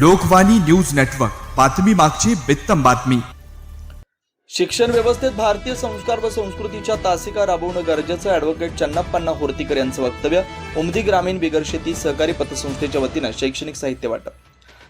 Lokvani news network बातमी मागची बित्तम बातमी. शिक्षण व्यवस्थेत भारतीय संस्कार व संस्कृतीच्या तासिका राबवणं गरजेचं ॲडव्होकेट चन्नाप्पांना होर्तीकर यांचं वक्तव्य. उमदी ग्रामीण बिगर शेती सहकारी पतसंस्थेच्या वतीनं शैक्षणिक साहित्य वाटप.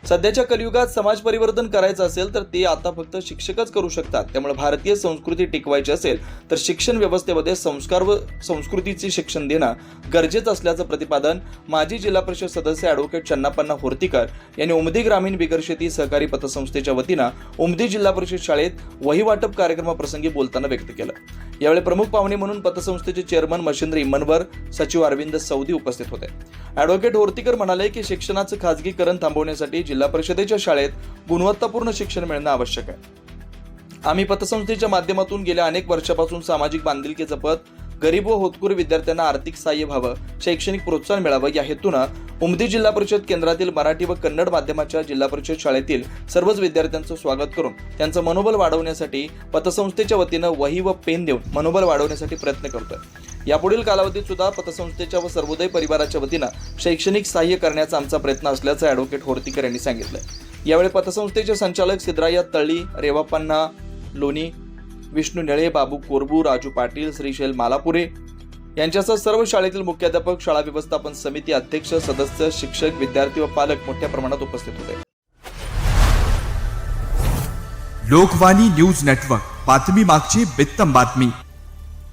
सध्याच्या कलियुगात समाज परिवर्तन करायचं असेल तर ते आता फक्त शिक्षकच करू शकतात. त्यामुळे भारतीय संस्कृती टिकवायची असेल तर शिक्षण व्यवस्थेमध्ये संस्कार व संस्कृतीचे शिक्षण देणं गरजेचं असल्याचं प्रतिपादन माजी जिल्हा परिषद सदस्य ॲडव्होकेट चन्नाप्पांना होर्तीकर यांनी उमदी ग्रामीण बिगर शेती सहकारी पतसंस्थेच्या वतीनं उमदी जिल्हा परिषद शाळेत वहीवाटप कार्यक्रमाप्रसंगी बोलताना व्यक्त केलं. यावेळी प्रमुख पाहुणे म्हणून पतसंस्थेचे चेअरमन मशिंद्र इमनवर सचिव अरविंद सौदी उपस्थित होते. ॲडव्होकेट होर्तीकर म्हणाले की शिक्षणाचं खाजगीकरण थांबवण्यासाठी जिल्हा परिषदेच्या शाळेत गुणवत्तापूर्ण शिक्षण मिळणं आवश्यक आहे. आम्ही पतसंस्थेच्या माध्यमातून गेल्या अनेक वर्षापासून सामाजिक बांधिलकी जपत गरीब व होतकूर विद्यार्थ्यांना आर्थिक सहाय्य व्हावं शैक्षणिक प्रोत्साहन मिळावं या हेतूनं उमदी जिल्हा परिषद केंद्रातील मराठी व कन्नड माध्यमाच्या जिल्हा परिषद शाळेतील सर्वच विद्यार्थ्यांचं स्वागत करून त्यांचं मनोबल वाढवण्यासाठी पतसंस्थेच्या वतीनं वही व पेन देऊन मनोबल वाढवण्यासाठी प्रयत्न करतोय. यापुढील कालावधीत सुद्धा पतसंस्थेच्या व सर्वोदय परिवाराच्या वतीनं शैक्षणिक सहाय्य करण्याचा आमचा प्रयत्न असल्याचं ॲडव्होकेट होर्तीकर यांनी सांगितलं यावेळी पतसंस्थेचे संचालक सिद्राया तळी रेवापन्ना लोणी विष्णू निळे बाबू कोरबू राजू पाटील श्रीशैल मालापुरे यांच्यासह सर्व शाळेतील मुख्याध्यापक शाळा व्यवस्थापन समिती अध्यक्ष सदस्य शिक्षक विद्यार्थी व पालक मोठ्या प्रमाणात उपस्थित होते. लोकवाणी न्यूज नेटवर्क बातमी मागची बित्तम बातमी.